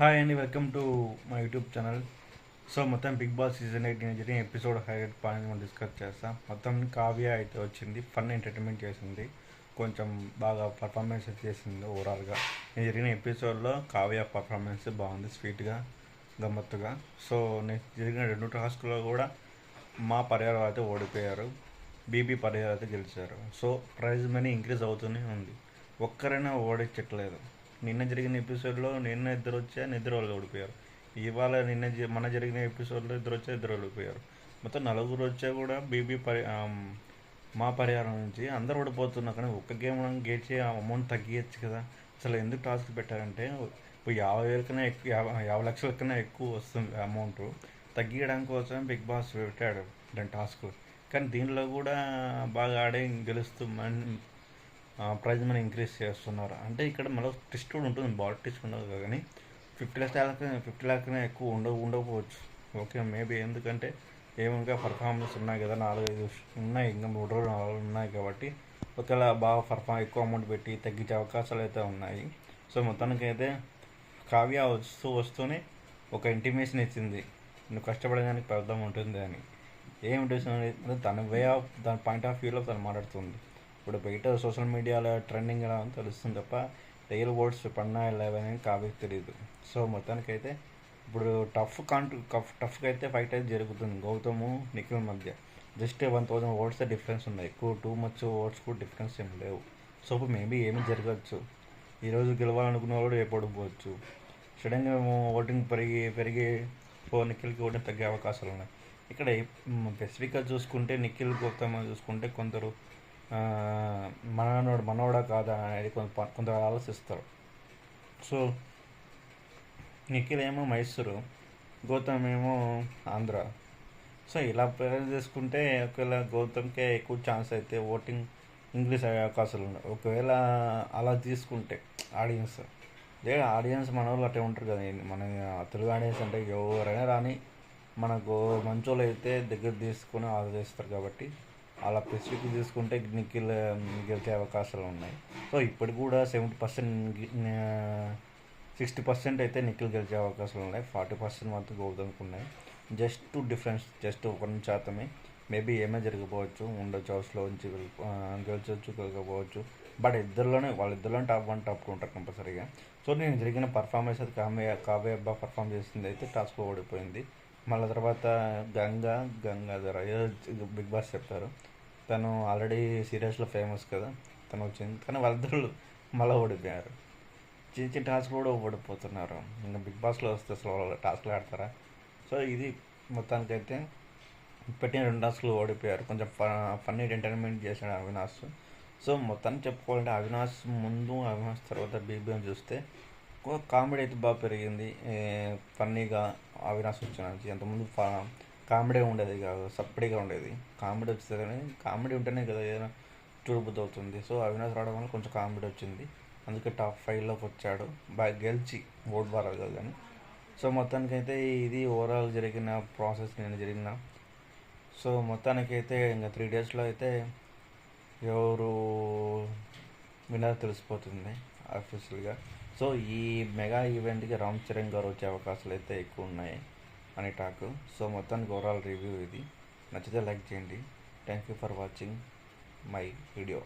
Hi అండి welcome to my YouTube channel so మొత్తం Bigg Boss season eighteen జరిగిన episode highlight point మనం discuss చేస్తాం. మొత్తం కావ్య అయితే వచ్చింది ఫన్ ఎంటర్టైన్మెంట్ చేసింది కొంచెం బాగా పర్ఫార్మెన్స్ చేసింది ఓవరాల్గా నేను జరిగిన ఎపిసోడ్లో కావ్య పర్ఫార్మెన్స్ బాగుంది స్వీట్గా గమ్మత్తుగా. సో నేను జరిగిన రెండు టాస్క్లో కూడా మా పరిహారం అయితే ఓడిపోయారు బీబీ పరిహారం అయితే గెలిచారు. సో ప్రైజ్ మనీ ఇంక్రీజ్ అవుతూనే ఉంది. ఒక్కరైనా ఓడించట్లేదు. నిన్న జరిగిన ఎపిసోడ్లో నిన్న ఇద్దరు వచ్చా నిద్ర వాళ్ళు ఓడిపోయారు. ఇవాళ నిన్న జ- మన జరిగిన ఎపిసోడ్లో ఇద్దరు వచ్చా ఇద్దరు ఓడిపోయారు. మొత్తం నలుగురు వచ్చా కూడా బీబీ పరి మా పరిహారం నుంచి అందరు ఓడిపోతున్నారు కానీ ఒక్క గేమ్ మనం గేచి ఆ అమౌంట్ తగ్గించచ్చు కదా. అసలు ఎందుకు టాస్క్ పెట్టారంటే ఇప్పుడు యాభై వేల కన్నా ఎక్కువ యాభై యాభై లక్షల కన్నా ఎక్కువ వస్తుంది అమౌంట్. తగ్గించడం కోసం బిగ్ బాస్ పెట్టాడు దాని టాస్క్. కానీ దీనిలో కూడా బాగా ఆడే గెలుస్తూ మన్ ప్రైజ్ మనం ఇంక్రీజ్ చేస్తున్నారు. అంటే ఇక్కడ మళ్ళీ టెస్ట్ కూడా ఉంటుంది బాడీ టెస్ట్ ఉండదు కానీ ఫిఫ్టీ ల్యాక్స్ ఫిఫ్టీ ల్యాక్ ఎక్కువ ఉండవు ఉండకపోవచ్చు. ఓకే మేబీ ఎందుకంటే ఏమనగా పర్ఫార్మెన్స్ ఉన్నాయి కదా నాలుగైదు ఉన్నాయి ఇంకా మూడు రోజులు నాలుగు ఉన్నాయి కాబట్టి ఒకవేళ బాగా పర్ఫామ్ ఎక్కువ అమౌంట్ పెట్టి తగ్గించే అవకాశాలు అయితే ఉన్నాయి. సో మొత్తానికి అయితే కావ్య వస్తూ వస్తూనే ఒక ఇంటిమేషన్ ఇచ్చింది. నువ్వు కష్టపడడానికి పెద్ద ఉంటుంది అని. ఏం ఇంటిమేషన్ అనేది తన వే ఆఫ్ దాని పాయింట్ ఆఫ్ వ్యూలో తను మాట్లాడుతుంది. ఇప్పుడు బయట సోషల్ మీడియాలో ట్రెండింగ్ ఎలా అని తెలుస్తుంది తప్ప రియల్ వర్డ్స్ పడినా లేవని కావ్యకి తెలియదు సో మొత్తానికైతే ఇప్పుడు టఫ్ కాంట్ టఫ్ టఫ్గా అయితే ఫైట్ అయితే జరుగుతుంది గౌతము నిఖిల్ మధ్య. Just one thousand votes difference ఉన్నాయి. ఎక్కువ టూ మచ్ ఓట్స్ కూడా డిఫరెన్స్ ఏం లేవు. సో ఇప్పుడు మేబీ ఏమి జరగచ్చు. ఈరోజు గెలవాలనుకున్న వాళ్ళు రేపు ఓడిపోవచ్చు. సడన్గా ఓటింగ్ పెరిగి పెరిగి ఫోర్ నిఖిల్కి ఓటింగ్ తగ్గే అవకాశాలు ఉన్నాయి. ఇక్కడ స్పెసిఫిక్గా చూసుకుంటే నిఖిల్ గౌతమ్ చూసుకుంటే కొందరు మననోడు మనోడు మనోడా కాదా అనేది కొంత కొంత ఆలోచిస్తారు. సో నిఖిల్ ఏమో మైసూరు గౌతమ్ ఏమో ఆంధ్ర. సో ఇలా పేరు చేసుకుంటే ఒకవేళ గౌతమ్కే ఎక్కువ ఛాన్స్ అయితే ఓటింగ్ ఇంగ్లీష్ అయ్యే అవకాశాలు ఉన్నాయి ఒకవేళ అలా తీసుకుంటే ఆడియన్స్. లేదా ఆడియన్స్ మన వాళ్ళు అట్టే ఉంటారు కదా మన తెలుగు ఆడియన్స్ అంటే ఎవరైనా రాని మనకు మంచోళ్ళు అయితే దగ్గర తీసుకొని ఆలోచిస్తారు కాబట్టి అలా స్పెసిఫిక్ తీసుకుంటే నిఖిల్ గెలిచే అవకాశాలు ఉన్నాయి. సో ఇప్పుడు కూడా సెవెంటీ పర్సెంట్ సిక్స్టీ పర్సెంట్ అయితే నిఖిల్ గెలిచే అవకాశాలు ఉన్నాయి. ఫార్టీ పర్సెంట్ మాత్రం గౌతమ్కి ఉన్నాయి జస్ట్ డిఫరెన్స్ జస్ట్ ఒక శాతమే. మేబీ ఏమే జరగకపోవచ్చు ఉండొచ్చు హౌస్లో నుంచి గెలిచొచ్చు గెలకపోవచ్చు బట్ ఇద్దరిలోనే వాళ్ళిద్దరిలోనే టాప్ వన్ టాప్ టూ ఉంటారు కంపల్సరీగా సో నేను జరిగిన పర్ఫార్మెన్స్ అది కావ్య కావ్య అబ్బా పర్ఫామ్ చేసింది అయితే టాస్క్ ఓడిపోయింది. మళ్ళీ తర్వాత గంగా గంగాధర ఏదో బిగ్ బాస్ చెప్తారు. తను ఆల్రెడీ సీరియల్స్లో ఫేమస్ కదా. తను వచ్చింది. కానీ వాళ్ళిద్దరు మళ్ళీ ఓడిపోయారు. చిన్న చిన్న టాస్క్ కూడా ఓడిపోతున్నారు. ఇంకా బిగ్ బాస్లో వస్తే అసలు వాళ్ళు టాస్క్లు ఆడతారా? సో ఇది మొత్తానికైతే పెట్టిన రెండు టాస్క్లు ఓడిపోయారు. కొంచెం ఫన్నీ ఎంటర్టైన్మెంట్ చేశాడు అవినాష్. సో మొత్తాన్ని చెప్పుకోవాలంటే అవినాష్ ముందు అవినాష్ తర్వాత బీబీఎం చూస్తే కామెడీ అయితే బాగా పెరిగింది. ఫన్నీగా అవినాష్ వచ్చిన నుంచి అంతకుముందు కామెడీ ఉండేది కాదు సప్పడిగా ఉండేది. కామెడీ వచ్చింది కానీ కామెడీ ఉంటేనే కదా ఏదైనా చూడబుద్ధి అవుతుంది. సో అవినాష్ రావడం వల్ల కొంచెం కామెడీ వచ్చింది. అందుకే టాప్ ఫైవ్లోకి వచ్చాడు. బాగా గెలిచి ఓట్ బారాలు కాదు కానీ. సో మొత్తానికైతే ఇది ఓవరాల్ జరిగిన ప్రాసెస్ నేను జరిగిన. సో మొత్తానికైతే ఇంకా త్రీ డేస్లో అయితే ఎవరు విన్నర్ తెలిసిపోతుంది అఫీషియల్గా సో ఈ మెగా ఈవెంట్కి రామ్ చరణ్ గారు వచ్చే అవకాశాలు అయితే ఎక్కువ ఉన్నాయి అని టాక్. సో మొత్తానికి ఓవరాల్ రివ్యూ ఇది. నచ్చితే లైక్ చేయండి. Thank you for watching my video.